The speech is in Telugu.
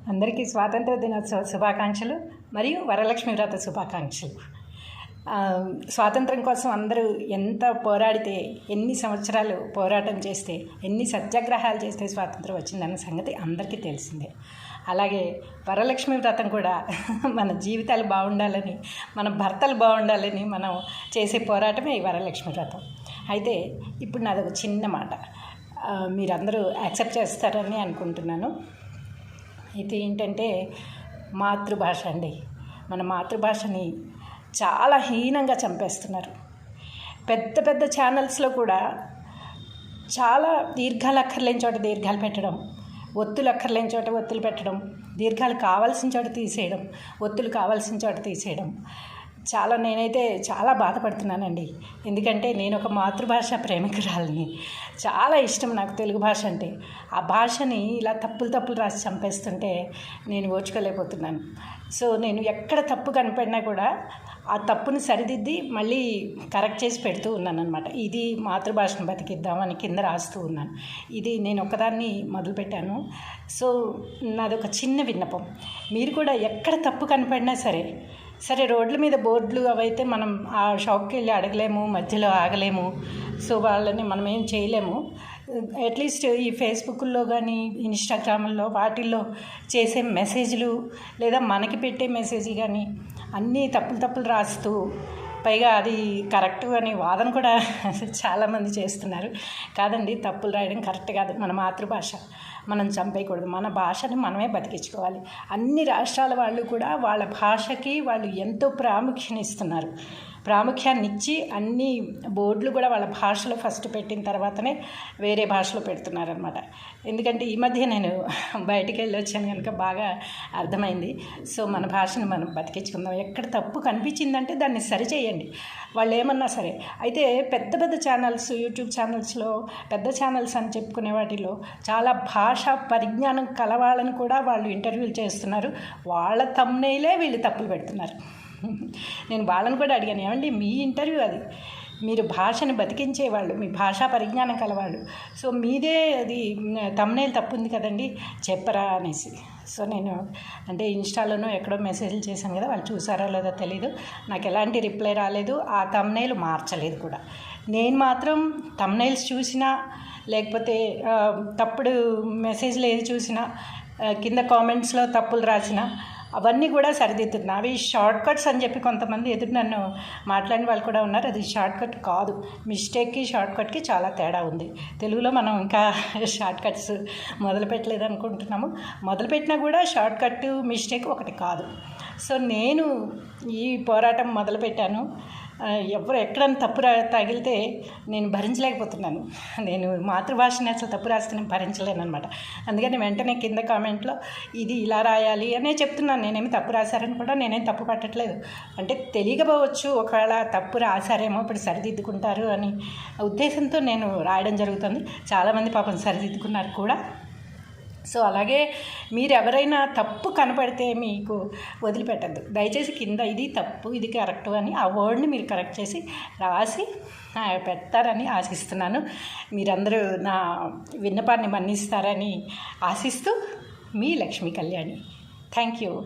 అందరికీ స్వాతంత్ర దినోత్సవ శుభాకాంక్షలు మరియు వరలక్ష్మి వ్రత శుభాకాంక్షలు. స్వాతంత్రం కోసం అందరూ ఎంత పోరాడితే ఎన్ని సంవత్సరాలు పోరాటం చేస్తే ఎన్ని సత్యాగ్రహాలు చేస్తే స్వాతంత్రం వచ్చిందన్న సంగతి అందరికీ తెలిసిందే. అలాగే వరలక్ష్మి వ్రతం కూడా మన జీవితాలు బాగుండాలని మన భర్తలు బాగుండాలని మనం చేసే పోరాటమే ఈ వరలక్ష్మి వ్రతం. అయితే ఇప్పుడు నాది ఒక చిన్న మాట. మీరందరూ యాక్సెప్ట్ చేస్తారని అనుకుంటున్నాను. ఇది ఏంటంటే మాతృభాష అండి. మన మాతృభాషని చాలా హీనంగా చంపేస్తున్నారు. పెద్ద పెద్ద ఛానల్స్లో కూడా చాలా దీర్ఘాలు అక్కర్లేని చోట దీర్ఘాలు పెట్టడం ఒత్తులు అక్కర్లేని చోట ఒత్తులు పెట్టడం దీర్ఘాలు కావాల్సిన చోట తీసేయడం ఒత్తులు కావాల్సిన చోట తీసేయడం చాలా నేనైతే చాలా బాధపడుతున్నానండి. ఎందుకంటే నేను ఒక మాతృభాష ప్రేమికురాలిని. చాలా ఇష్టం నాకు తెలుగు భాష అంటే. ఆ భాషని ఇలా తప్పులు తప్పులు రాసి చంపేస్తుంటే నేను ఓర్చుకోలేకపోతున్నాను సో నేను ఎక్కడ తప్పు కనపడినా కూడా ఆ తప్పుని సరిదిద్ది మళ్ళీ కరెక్ట్ చేసి పెడుతూ ఉన్నాను అనమాట ఇది మాతృభాషను బతికిద్దామని కింద రాస్తూ ఉన్నాను. ఇది నేను ఒకదాన్ని మొదలుపెట్టాను. సో నాది ఒక చిన్న విన్నపం. మీరు కూడా ఎక్కడ తప్పు కనపడినా సరే సరే రోడ్ల మీద బోర్డులు అవైతే మనం ఆ షాప్కి వెళ్ళి అడగలేము మధ్యలో ఆగలేము. సో వాళ్ళని మనం ఏం చేయలేము. అట్లీస్ట్ ఈ ఫేస్బుక్లో కానీ ఇన్స్టాగ్రామ్లో వాటిల్లో చేసే మెసేజ్లు లేదా మనకి పెట్టే మెసేజ్ కానీ అన్నీ తప్పులు తప్పులు రాస్తూ పైగా అది కరెక్ట్ అనే వాదన కూడా చాలామంది చేస్తున్నారు. కాదండి తప్పులు రాయడం కరెక్ట్ కాదు. మన మాతృభాష మనం చంపేయకూడదు. మన భాషని మనమే బతికించుకోవాలి. అన్ని రాష్ట్రాల వాళ్ళు కూడా వాళ్ళ భాషకి వాళ్ళు ఎంతో ప్రాముఖ్యం ఇస్తున్నారు ప్రాముఖ్యాన్ని ఇచ్చి అన్ని బోర్డులు కూడా వాళ్ళ భాషలో ఫస్ట్ పెట్టిన తర్వాతనే వేరే భాషలో పెడుతున్నారనమాట ఎందుకంటే ఈ మధ్య నేను బయటికి వెళ్ళి వచ్చాను కనుక బాగా అర్థమైంది. సో మన భాషను మనం బతికించుకుందాం. ఎక్కడ తప్పు కనిపించిందంటే దాన్ని సరిచేయండి. వాళ్ళు ఏమన్నా సరే. అయితే పెద్ద పెద్ద ఛానల్స్ యూట్యూబ్ ఛానల్స్లో పెద్ద ఛానల్స్ అని చెప్పుకునే వాటిలో చాలా భాషా పరిజ్ఞానం కలవాళ్ళని కూడా వాళ్ళు ఇంటర్వ్యూలు చేస్తున్నారు. వాళ్ళ తమ్నేలే వీళ్ళు తప్పులు పెడుతున్నారు. నేను వాళ్ళని కూడా అడిగాను ఏమండి మీ ఇంటర్వ్యూ అది. మీరు భాషను బతికించేవాళ్ళు మీ భాషా పరిజ్ఞానం కలవాళ్ళు. సో మీదే అది తమ్నేలు తప్పు ఉంది కదండి చెప్పరా అనేసి. సో నేను అంటే ఇన్స్టాలోనో ఎక్కడో మెసేజ్లు చేశాను కదా వాళ్ళు చూసారో లేదో తెలీదు. నాకు ఎలాంటి రిప్లై రాలేదు ఆ తమ్నేలు మార్చలేదు కూడా. నేను మాత్రం తమ్నేల్స్ చూసినా లేకపోతే తప్పుడు మెసేజ్లు ఏది చూసినా కింద కామెంట్స్లో తప్పులు రాసినా అవన్నీ కూడా సరిదిద్దుతున్నా అవి షార్ట్ కట్స్ అని చెప్పి కొంతమంది ఎదురు నన్ను మాట్లాడిన వాళ్ళు కూడా ఉన్నారు. అది షార్ట్ కట్ కాదు. మిస్టేక్కి షార్ట్ కట్కి చాలా తేడా ఉంది. తెలుగులో మనం ఇంకా షార్ట్ కట్స్ మొదలుపెట్టలేదు అనుకుంటున్నాము. మొదలుపెట్టినా కూడా షార్ట్ కట్ మిస్టేక్ ఒకటి కాదు. సో నేను ఈ పోరాటం మొదలుపెట్టాను ఎవరు ఎక్కడైనా తప్పు రా తగిలితే నేను భరించలేకపోతున్నాను. నేను మాతృభాషని అసలు తప్పు రాస్తే నేను భరించలేను అనమాట అందుకని వెంటనే కింద కామెంట్లో ఇది ఇలా రాయాలి అనే చెప్తున్నాను. నేనేమి తప్పు రాశారని కూడా నేనేం తప్పు పట్టట్లేదు. అంటే తెలియకపోవచ్చు ఒకవేళ తప్పు రాశారేమో ఇప్పుడు సరిదిద్దుకుంటారు అని ఉద్దేశంతో నేను రాయడం జరుగుతుంది. చాలామంది పాపం సరిదిద్దుకున్నారు కూడా. సో అలాగే మీరు ఎవరైనా తప్పు కనపడితే మీకు వదిలిపెట్టద్దు. దయచేసి కింద ఇది తప్పు ఇది కరెక్ట్ అని ఆ వర్డ్ని మీరు కరెక్ట్ చేసి రాసి పెడతారని ఆశిస్తున్నాను. మీరందరూ నా విన్నపాన్ని మన్నిస్తారని ఆశిస్తూ మీ లక్ష్మీ కళ్యాణి. Thank you.